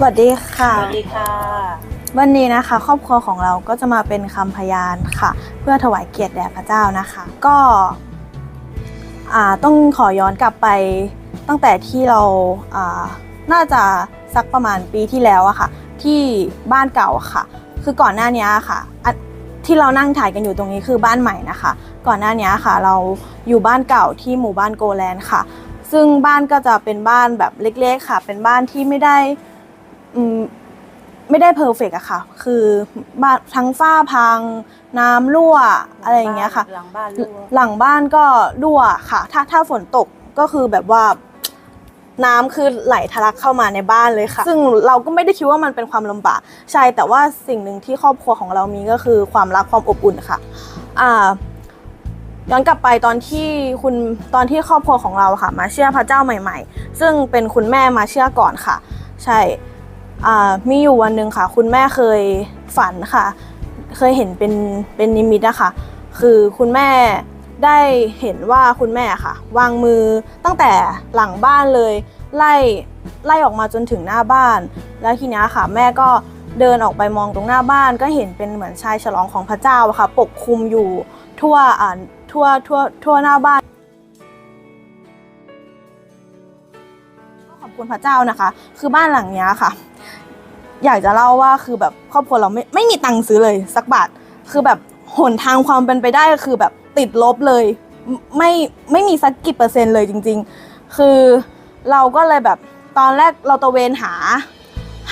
สวัสดีค่ะ สวัสดีค่ะ วันนี้นะคะ ครอบครัวของเราก็จะมาเป็นคำพยานค่ะ เพื่อถวายเกียรติแด่พระเจ้านะคะ ก็อ่าต้องขอย้อนกลับไปตั้งแต่ที่เราอ่าน่าจะสักประมาณปีที่แล้วอะค่ะ ที่บ้านเก่าค่ะ คือก่อนหน้านี้ค่ะอันที่เรานั่งถ่ายกันอยู่ตรงนี้คือบ้านใหม่นะคะ ก่อนหน้านี้ค่ะ เราอยู่บ้านเก่าที่หมู่บ้านโกแลนด์ค่ะ ซึ่งบ้านก็จะเป็นบ้านแบบเล็ก ๆ ค่ะ เป็นบ้านที่ไม่ได้อืม ไม่ได้เพอร์เฟกอะค่ะ คือบ้านทั้งฝ้าพัง น้ำรั่วอะไรอย่างเงี้ยค่ะ หลังบ้านรั่วหลังบ้านก็รั่วค่ะ ถ้าถ้าฝนตกก็คือแบบว่าน้ำคือไหลทะลักเข้ามาในบ้านเลยค่ะ ซึ่งเราก็ไม่ได้คิดว่ามันเป็นความลำบากใช่แต่ว่าสิ่งหนึ่งที่ครอบครัวของเรามีก็คือความรักความอบอุ่นค่ะอ่าย้อนกลับไปตอนที่คุณตอนที่ครอบครัวของเราค่ะ มาเชื่อพระเจ้าใหม่ ๆ ซึ่งเป็นคุณแม่มาเชื่อก่อนค่ะ ใช่อ่า มีอยู่วันหนึ่งค่ะ คุณแม่เคยฝันค่ะ เคยเห็นเป็นเป็นนิมิตอะคะคือคุณแม่ได้เห็นว่าคุณแม่ค่ะ วางมือตั้งแต่หลังบ้านเลย ไล่ไล่ออกมาจนถึงหน้าบ้าน แล้วทีนี้ค่ะ แม่ก็เดินออกไปมองตรงหน้าบ้าน ก็เห็นเป็นเหมือนชายฉลองของพระเจ้าค่ะ ปกคลุมอยู่ทั่วอ่าทั่วทั่วทั่วหน้าบ้าน คุณพระเจ้านะคะ คือบ้านหลังเนี้ยค่ะ อยากจะเล่าว่าคือแบบครอบครัวเราไม่ไม่มีตังค์ซื้อเลยสักบาท คือแบบหนทางความเป็นไปได้ก็คือแบบติดลบเลย ไม่ไม่มีสักกี่เปอร์เซ็นต์เลยจริง ๆ คือเราก็เลยแบบตอนแรกเราตระเวนหา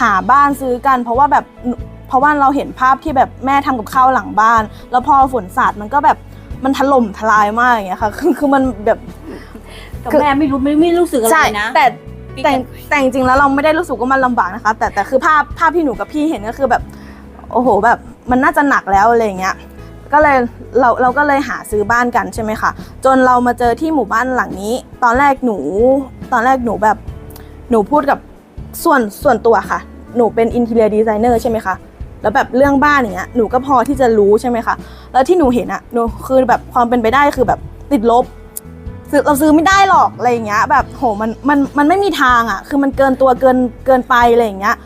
หาบ้านซื้อกัน เพราะว่าแบบเพราะว่าเราเห็นภาพที่แบบแม่ทำกับข้าวหลังบ้าน แล้วพอฝนสาดมันก็แบบมันถล่มทลายมากอย่างเงี้ยค่ะ คือคือมันแบบกับแม่ไม่รู้ไม่ไม่รู้สึกอะไรใช่นะแต่ พี่แต่กันแต่จริงๆแล้วเราไม่ได้รู้สึกว่ามันลำบากนะคะ แต่แต่คือภาพภาพที่หนูกับพี่เห็นก็คือแบบ โอ้โหแบบมันน่าจะหนักแล้วอะไรอย่างเงี้ยก็เลยเราเราก็เลยหาซื้อบ้านกันใช่ไหมคะจนเรามาเจอที่หมู่บ้านหลังนี้ ตอนแรกหนู ตอนแรกหนูแบบหนูพูดกับส่วนส่วนตัวค่ะ หนูเป็นอินเท i รียดีไซเนอร์ใช่ไหมคะแล้วแบบเรื่องบ้านอย่างเงี้ยหนูก็พอที่จะรู้ใช่ไหมคะแล้วที่หนูเห็นอะหนูคือแบบความเป็นไปได้คือแบบติดลบ ซื้อเราซื้อไม่ได้หรอกอะไรอย่างเงี้ย แบบโหมันมันมันไม่มีทางอะ คือมันเกินตัวเกินเกินไปอะไรอย่างเงี้ย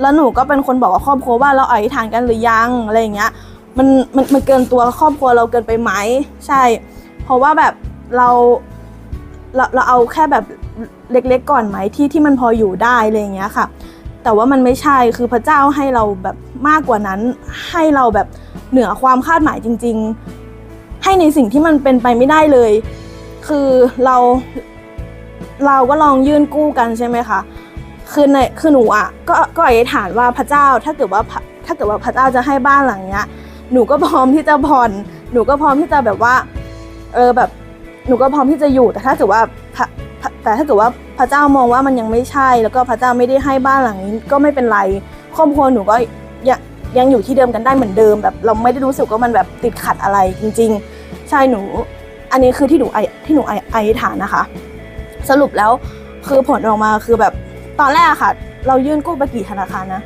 แล้วหนูก็เป็นคนบอกกับครอบครัวว่าเราอธิษฐานกันหรือยังอะไรอย่างเงี้ย มันมันมันเกินตัวครอบครัวเราเกินไปไหมใช่ เพราะว่าแบบเราเราเราเอาแค่แบบเล็กๆก่อนไหมที่ที่มันพออยู่ได้อะไรอย่างเงี้ยค่ะ แต่ว่ามันไม่ใช่คือพระเจ้าให้เราแบบมากกว่านั้น ให้เราแบบเหนือความคาดหมายจริง ๆ ให้ในสิ่งที่มันเป็นไปไม่ได้เลย คือเรา เราก็ลองยื่นกู้กันใช่ไหมคะคือในคือหนูอะก็ก็อธิษฐานว่าพระเจ้าถ้าเกิดว่าถ้าเกิดว่าพระเจ้าจะให้บ้านหลังเนี้ย หนูก็พร้อมที่จะผ่อนหนูก็พร้อมที่จะแบบว่า เออแบบหนูก็พร้อมที่จะอยู่แต่ถ้าเกิดว่าแต่ถ้าเกิดว่าพระเจ้ามองว่ามันยังไม่ใช่ แล้วก็พระเจ้าไม่ได้ให้บ้านหลังนี้ก็ไม่เป็นไรครอบครัวหนูก็ยังยังอยู่ที่เดิมกันได้เหมือนเดิม แบบเราไม่ได้รู้สึกว่ามันแบบติดขัดอะไรจริง ๆ ใช่หนู อันนี้คือที่หนูไอที่หนูไอไอธิษฐานนะคะ สรุปแล้วคือผลออกมาคือแบบตอนแรกอะค่ะ เรายื่นกู้ไปกี่ธนาคารนะ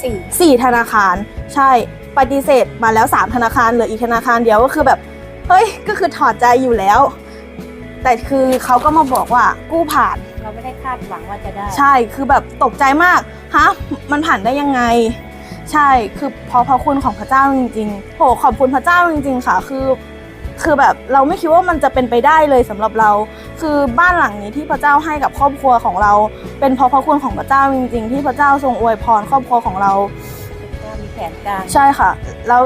สี่สี่ธนาคาร ใช่ปฏิเสธมาแล้วสามธนาคารเหลืออีกธนาคารเดียวก็คือแบบเฮ้ยก็คือถอดใจอยู่แล้ว แต่คือเขาก็มาบอกว่ากู้ผ่านเราไม่ได้คาดหวังว่าจะได้ ใช่คือแบบตกใจมากฮะมันผ่านได้ยังไง ใช่คือเพราะพระคุณของพระเจ้าจริงๆโหขอบคุณพระเจ้าจริง ๆ ค่ะ คือ คือแบบเราไม่คิดว่ามันจะเป็นไปได้เลยสำหรับเรา คือบ้านหลังนี้ที่พระเจ้าให้กับครอบครัวของเรา เป็นเพราะพระคุณของพระเจ้าจริง ๆ ที่พระเจ้าทรงอวยพรครอบครัวของเราว่ามีแผนการใช่ค่ะ แล้ว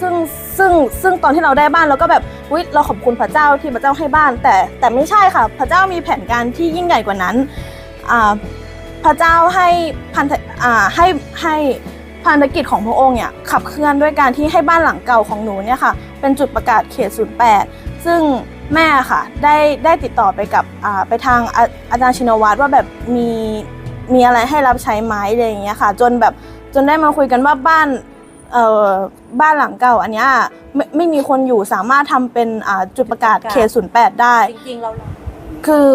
ซึ่งซึ่งซึ่งตอนที่เราได้บ้านเราก็แบบอุ๊ยเราขอบคุณพระเจ้าที่พระเจ้าให้บ้าน แต่แต่ไม่ใช่ค่ะ พระเจ้ามีแผนการที่ยิ่งใหญ่กว่านั้นอ่าพระเจ้าให้พันธอ่าให้ให้ พันธกิจของพระองค์เนี่ยขับเคลื่อนด้วยการที่ให้บ้านหลังเก่าของหนูเนี่ยค่ะเป็นจุดประกาศเขต 08 ซึ่งแม่ค่ะได้ได้ติดต่อไปกับไปทางอาอาจารย์ชินวัตรว่าแบบมีมีอะไรให้รับใช้ไหมอะไรอย่างเงี้ยค่ะ จนแบบจนได้มาคุยกันว่าบ้านเอ่อบ้านหลังเก่าอันเนี้ยไม่ไม่มีคนอยู่สามารถทำเป็นอ่าจุดประกาศเขตศูนย์แปดได้ จริงๆเราคือ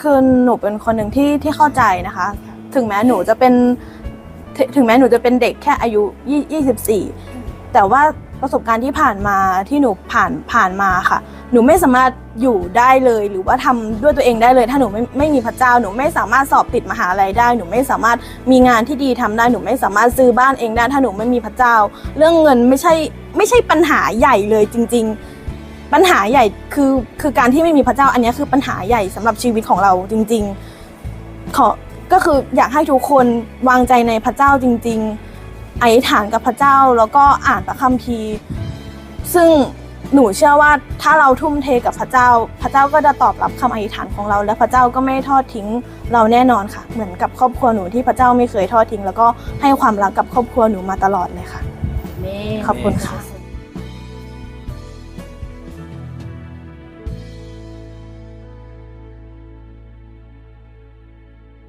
คือหนูเป็นคนหนึ่งที่ที่เข้าใจนะคะ ถึงแม้หนูจะเป็น ถึถึงแม้หนูจะเป็นเด็กแค่อายุยี่ยี่สิบสี่แต่ว่าประสบการณ์ที่ผ่านมาที่หนูผ่านผ่านมาค่ะ หนูไม่สามารถอยู่ได้เลยหรือว่าทำด้วยตัวเองได้เลย ถ้าหนูไม่ไม่มีพระเจ้าหนูไม่สามารถสอบติดมหาลัยได้ หนูไม่สามารถมีงานที่ดีทำได้ หนูไม่สามารถซื้อบ้านเองได้ ถ้าหนูไม่มีพระเจ้า เรื่องเงินไม่ใช่ไม่ใช่ปัญหาใหญ่เลยจริง ๆ ปัญหาใหญ่คือคือการที่ไม่มีพระเจ้าอันนี้คือปัญหาใหญ่สำหรับชีวิตของเราจริง ๆ ขอ ก็คืออยากให้ทุกคนวางใจในพระเจ้าจริง ๆ อธิษฐานกับพระเจ้าแล้วก็อ่านพระคัมภีร์ ซึ่งหนูเชื่อว่าถ้าเราทุ่มเทกับพระเจ้า พระเจ้าก็จะตอบรับคำอธิษฐานของเรา และพระเจ้าก็ไม่ทอดทิ้งเราแน่นอนค่ะ เหมือนกับครอบครัวหนูที่พระเจ้าไม่เคยทอดทิ้ง แล้วก็ให้ความรักกับครอบครัวหนูมาตลอดเลยค่ะเมนขอบคุณค่ะส